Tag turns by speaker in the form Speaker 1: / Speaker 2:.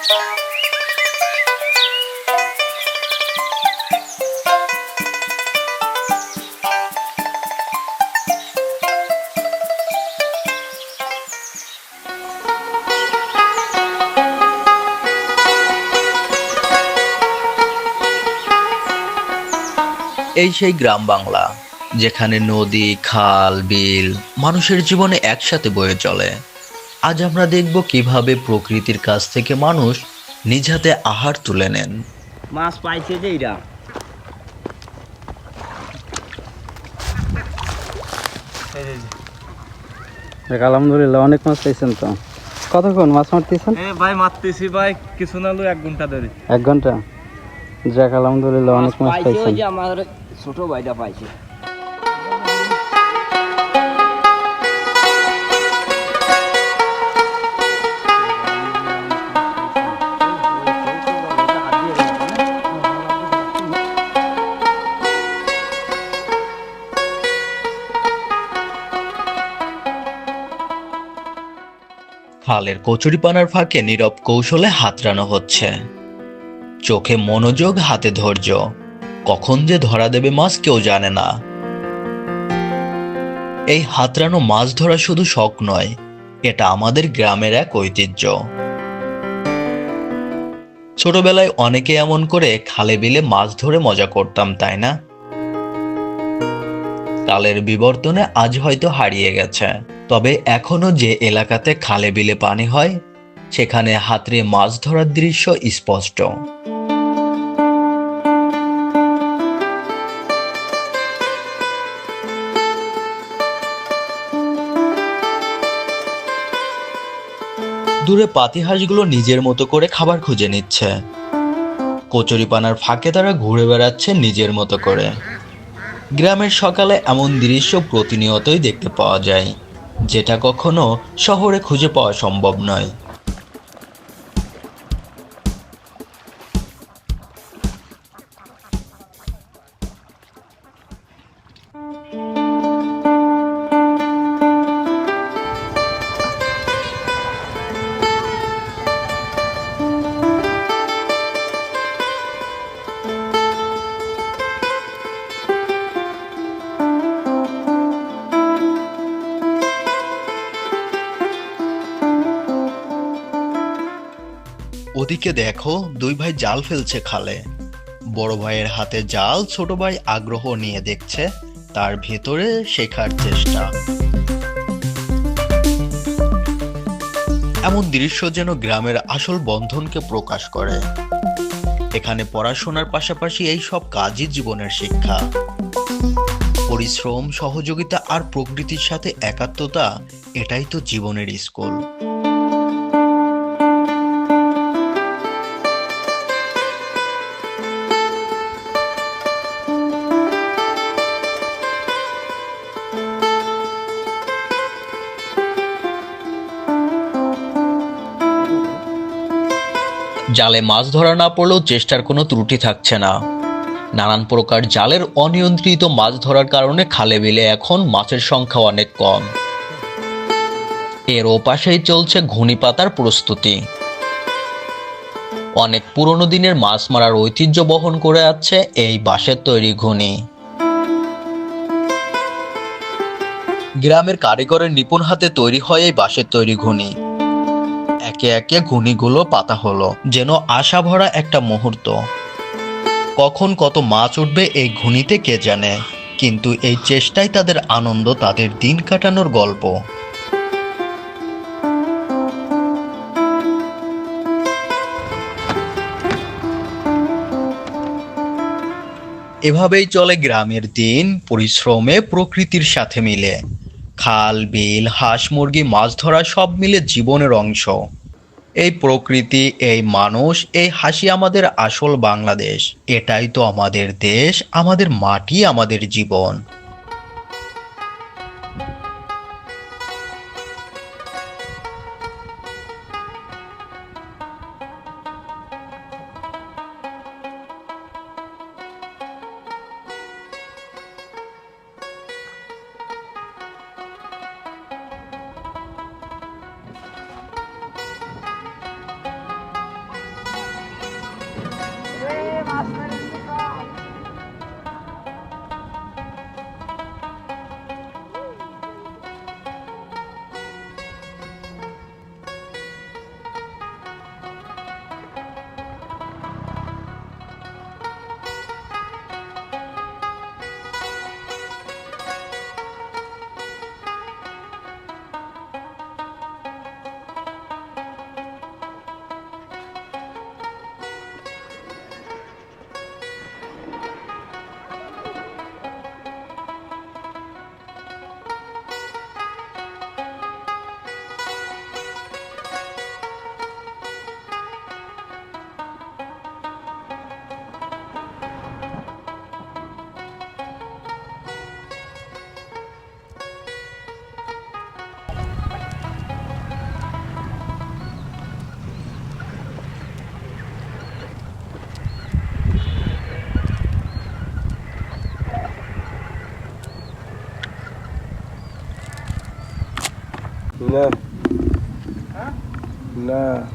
Speaker 1: এই সেই গ্রাম বাংলা যেখানে নদী খাল বিল মানুষের জীবনে একসাথে বয়ে চলে। আজ আমরা দেখব কীভাবে প্রকৃতির কাছ থেকে মানুষ নিজ হাতে আহার তুলে নেন।
Speaker 2: মাছ পাইছে যে এরা।
Speaker 3: আলহামদুলিল্লাহ অনেক মাছ পাইছেন তো। কতক্ষণ মাছ মারতেছেন?
Speaker 4: এ ভাই মারতেছি ভাই কিছু না এক ঘণ্টা ধরে।
Speaker 3: এক ঘণ্টা? যাক আলহামদুলিল্লাহ অনেক মাছ
Speaker 2: পাইছে
Speaker 3: পাইছেন।
Speaker 2: ছোট ভাইটা পাইছে।
Speaker 1: খালের কচুরিপানার ফাঁকে নীরব কৌশলে হাতড়ানো হচ্ছে। চোখে মনোযোগ, হাতে ধৈর্য। কখন যে ধরা দেবে মাছ কেউ জানে না। এই হাতড়ানো মাছ ধরা শুধু শখ নয়, এটা আমাদের গ্রামের এক ঐতিহ্য। ছোটবেলায় অনেকে এমন করে খালে বিলে মাছ ধরে মজা করতাম, তাই না? কালের বিবর্তনে আজ হয়তো হারিয়ে গেছে। তবে এখনও যে এলাকাতে খালে বিলে পানি হয়, সেখানে হাতড়ে মাছ ধরার দৃশ্য স্পষ্ট। দূরে পাতিহাঁসগুলো নিজের মতো করে খাবার খুঁজে নিচ্ছে। কচুরিপানার ফাঁকে তারা ঘুরে বেড়াচ্ছে নিজের মতো করে। গ্রামের সকালে এমন দৃশ্য প্রতিনিয়তই দেখতে পাওয়া যায়। যেটা কখনো শহরে খুঁজে পাওয়া সম্ভব নয়। ওদিকে দেখো, দুই ভাই জাল ফেলছে খালে। বড় ভাইয়ের হাতে জাল, ছোট ভাই আগ্রহ নিয়ে দেখছে, তার ভেতরে শেখার চেষ্টা। এমন দৃশ্য যেন গ্রামের আসল বন্ধনকে প্রকাশ করে। এখানে পড়াশোনার পাশাপাশি এই সব কাজই জীবনের শিক্ষা। পরিশ্রম, সহযোগিতা আর প্রকৃতির সাথে একাত্মতা, এটাই তো জীবনের স্কুল। জালে মাছ ধরা না পড়লেও চেষ্টার কোনো ত্রুটি থাকছে না। নানান প্রকার জালের অনিয়ন্ত্রিত মাছ ধরার কারণে খালে বিলে এখন মাছের সংখ্যা অনেক কম। এর ওপাশেই চলছে ঘুনি পাতার প্রস্তুতি। অনেক পুরনো দিনের মাছ মারার ঐতিহ্য বহন করে আছে এই বাঁশের তৈরি ঘুনি গ্রামের কারিগরের নিপুণ হাতে তৈরি হয় এই বাঁশের তৈরি ঘুনি একে একে ঘুনিগুলো পাতা হলো, যেন আশা ভরা একটা মুহূর্ত। কখন কত মাছ উঠবে এই ঘুনিতে কে জানে, কিন্তু এই চেষ্টাই তাদের আনন্দ, তাদের দিন কাটানোর গল্প। এভাবেই চলে গ্রামের দিন, পরিশ্রমে, প্রকৃতির সাথে মিলে। খাল, বিল, হাঁস, মুরগি, মাছ ধরা সব মিলে জীবনের অংশ। এই প্রকৃতি, এই মানুষ, এই হাসি আমাদের আসল বাংলাদেশ। এটাই তো আমাদের দেশ, আমাদের মাটি, আমাদের জীবন।
Speaker 5: Osmond. Na. Ha? Na.